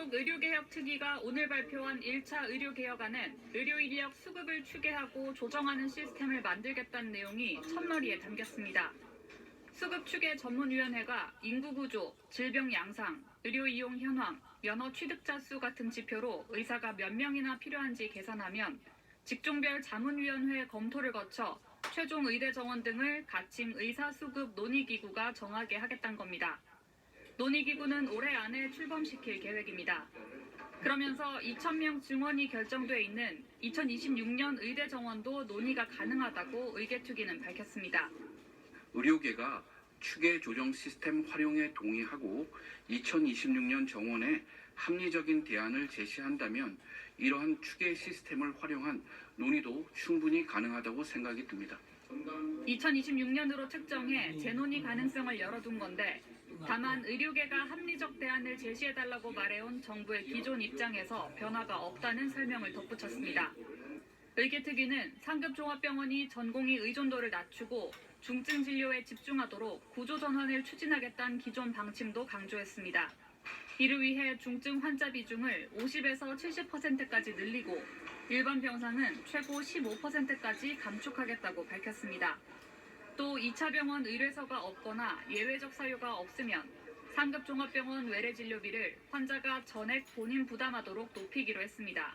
소속 의료개혁 특위가 오늘 발표한 1차 의료개혁안은 의료인력 수급을 추계하고 조정하는 시스템을 만들겠다는 내용이 첫머리에 담겼습니다. 수급 추계 전문위원회가 인구 구조, 질병 양상, 의료 이용 현황, 면허 취득자 수 같은 지표로 의사가 몇 명이나 필요한지 계산하면 직종별 자문위원회 검토를 거쳐 최종 의대 정원 등을 가칭 의사수급 논의기구가 정하게 하겠다는 겁니다. 논의기구는 올해 안에 출범시킬 계획입니다. 그러면서 2,000명 증원이 결정돼 있는 2026년 의대 정원도 논의가 가능하다고 의계투기는 밝혔습니다. 의료계가 추계 조정 시스템 활용에 동의하고 2026년 정원에 합리적인 대안을 제시한다면 이러한 추계 시스템을 활용한 논의도 충분히 가능하다고 생각이 듭니다. 2026년으로 측정해 재논의 가능성을 열어둔 건데 다만 의료계가 합리적 대안을 제시해달라고 말해온 정부의 기존 입장에서 변화가 없다는 설명을 덧붙였습니다. 의계특위는 상급 종합병원이 전공의 의존도를 낮추고 중증 진료에 집중하도록 구조 전환을 추진하겠다는 기존 방침도 강조했습니다. 이를 위해 중증 환자 비중을 50에서 70%까지 늘리고 일반 병상은 최고 15%까지 감축하겠다고 밝혔습니다. 또 2차 병원 의뢰서가 없거나 예외적 사유가 없으면 상급 종합병원 외래 진료비를 환자가 전액 본인 부담하도록 높이기로 했습니다.